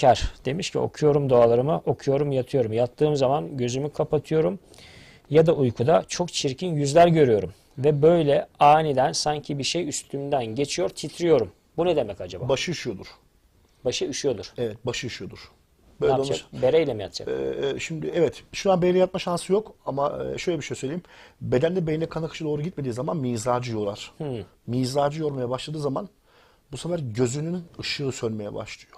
Kar demiş ki okuyorum dualarımı, okuyorum yatıyorum. Yattığım zaman gözümü kapatıyorum ya da uykuda çok çirkin yüzler görüyorum. Ve böyle aniden sanki bir şey üstümden geçiyor, titriyorum. Bu ne demek acaba? Başı üşüyordur. Başı üşüyordur. Evet başı üşüyordur. Ne Böyle yapacak? olmuş. Bereyle mi yatacak? Ee, şimdi evet şu an beyne yatma şansı yok ama e, şöyle bir şey söyleyeyim. Bedende beyne kan akışı doğru gitmediği zaman mizacı yorar. Mizacı yormaya başladığı zaman bu sefer gözünün ışığı sönmeye başlıyor.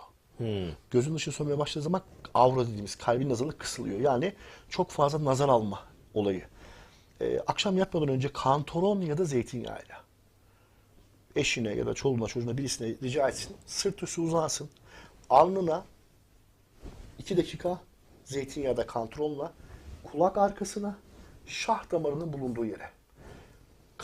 Gözün ışığı sönmeye başladığı zaman avra dediğimiz kalbin nazarı kısılıyor. Yani çok fazla nazar alma olayı. Ee, akşam yatmadan önce kantoron ya da zeytinyağıyla eşine ya da çoluğuna çocuğuna birisine rica etsin. Sırt üstü uzansın. Alnına 2 dakika zeytinyağı da kantaronla kulak arkasına şah damarının bulunduğu yere.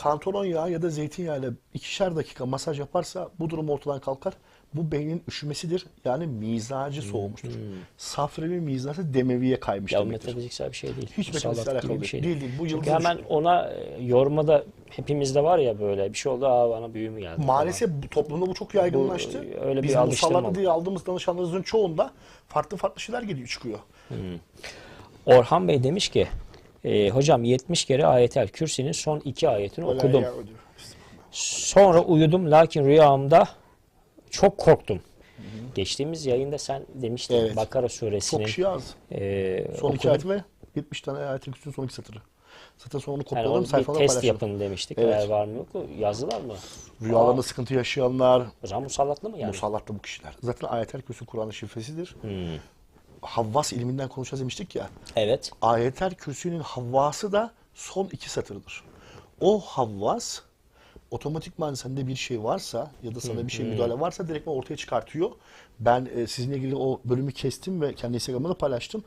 Kantaron yağı ya da zeytinyağı ile ikişer dakika masaj yaparsa bu durum ortadan kalkar. Bu beynin üşümesidir. Yani mizacı soğumuştur. Safrevi mizacı demeviye kaymış Ya demektir. metafiziksel bir şey değil. Hiç metafiziksel alakalı bir şey değil. Değil, değil. Bu Çünkü hemen ışığı. ona e, yormada hepimizde var ya böyle bir şey oldu aa bana büyü mü geldi? Maalesef bu toplumda bu çok yaygınlaştı. Bu, öyle bir Biz alıştırma musallat oldu. diye aldığımız danışanlarımızın çoğunda farklı farklı şeyler geliyor çıkıyor. Orhan Bey demiş ki e, hocam 70 kere ayetel kürsinin son iki ayetini okudum. Sonra uyudum lakin rüyamda çok korktum. Geçtiğimiz yayında sen demiştin Evet. Bakara suresinin Çok kişi az. e, Son iki ayet ve 70 tane ayetin küçüğün son iki satırı. Zaten sonra onu Yani kopyaladım bir sayfada test paylaştım. yapın demiştik. Evet. Eğer var mı yok mu? Yazdılar mı? Rüyalarında Aa, sıkıntı yaşayanlar, o zaman musallatlı mı yani? musallatlı bu kişiler. Zaten ayetel kürsü Kur'an'ın şifresidir. Hmm. Havvas ilminden konuşacağız demiştik ya. Evet. Ayetel kürsünün havvası da son iki satırdır. O havvas otomatikman sende bir şey varsa ya da sana bir şey müdahale varsa direkt ortaya çıkartıyor. Ben e, sizinle ilgili o bölümü kestim ve kendi Instagram'da da paylaştım.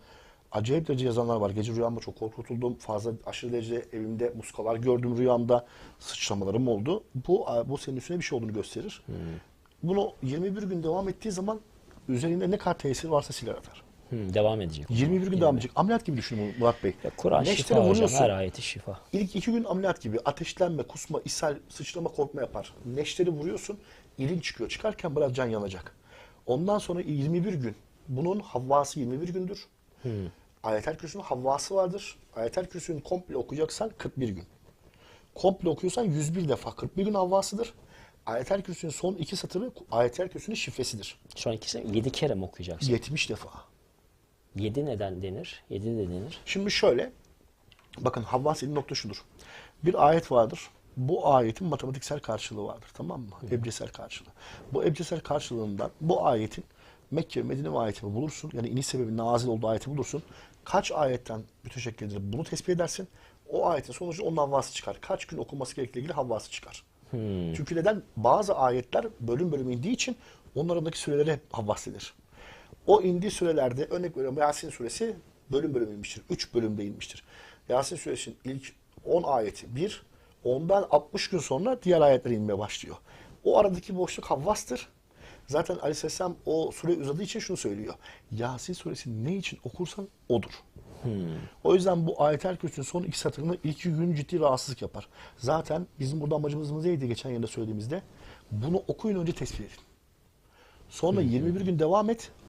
Acayip derece yazanlar var. Gece rüyamda çok korkutuldum. Fazla aşırı derece evimde muskalar gördüm rüyamda. Sıçramalarım oldu. Bu bu senin üstüne bir şey olduğunu gösterir. Bunu 21 gün devam ettiği zaman üzerinde ne kadar tesir varsa siler atar. Hı, devam edecek. 21 gün devam edecek. Ameliyat gibi düşünün Murat Bey. Ya Kur'an Neşteri şifa hocam. Her ayeti şifa. İlk iki gün ameliyat gibi ateşlenme, kusma, ishal, sıçrama, korkma yapar. Neşteri vuruyorsun, ilin çıkıyor. Çıkarken biraz can yanacak. Ondan sonra 21 gün. Bunun havvası 21 gündür. Ayetel Kürsü'nün havvası vardır. Ayetel Kürsü'nün komple okuyacaksan 41 gün. Komple okuyorsan 101 defa 41 gün havvasıdır. Ayetel Kürsü'nün son iki satırı Ayetel Kürsü'nün şifresidir. Son ikisi 7 kere mi okuyacaksın? 70 defa. 7 neden denir? 7 de denir. Şimdi şöyle, bakın Havvas dediği nokta şudur. Bir ayet vardır. Bu ayetin matematiksel karşılığı vardır. Tamam mı? Ebcesel karşılığı. Bu ebcesel karşılığından bu ayetin Mekke ve Medine ayetini bulursun. Yani iniş sebebi nazil olduğu ayeti bulursun. Kaç ayetten müteşekkildir bunu tespit edersin. O ayetin sonucu onun havvası çıkar. Kaç gün okunması gerektiğiyle ilgili havvası çıkar. Çünkü neden? Bazı ayetler bölüm bölüm indiği için onlarındaki süreleri hep havvas denir. O indiği sürelerde örnek veriyorum Yasin suresi bölüm bölüm inmiştir. 3 bölümde inmiştir. Yasin suresinin ilk 10 ayeti bir, ondan 60 gün sonra diğer ayetler inmeye başlıyor. O aradaki boşluk havvastır. Zaten Aleyhisselam o süre uzadığı için şunu söylüyor. Yasin suresini ne için okursan odur. O yüzden bu ayetel kürsünün son iki satırını ilk iki gün ciddi rahatsızlık yapar. Zaten bizim burada amacımız neydi geçen yılda söylediğimizde? Bunu okuyun önce tespit edin. Sonra 21 gün devam et.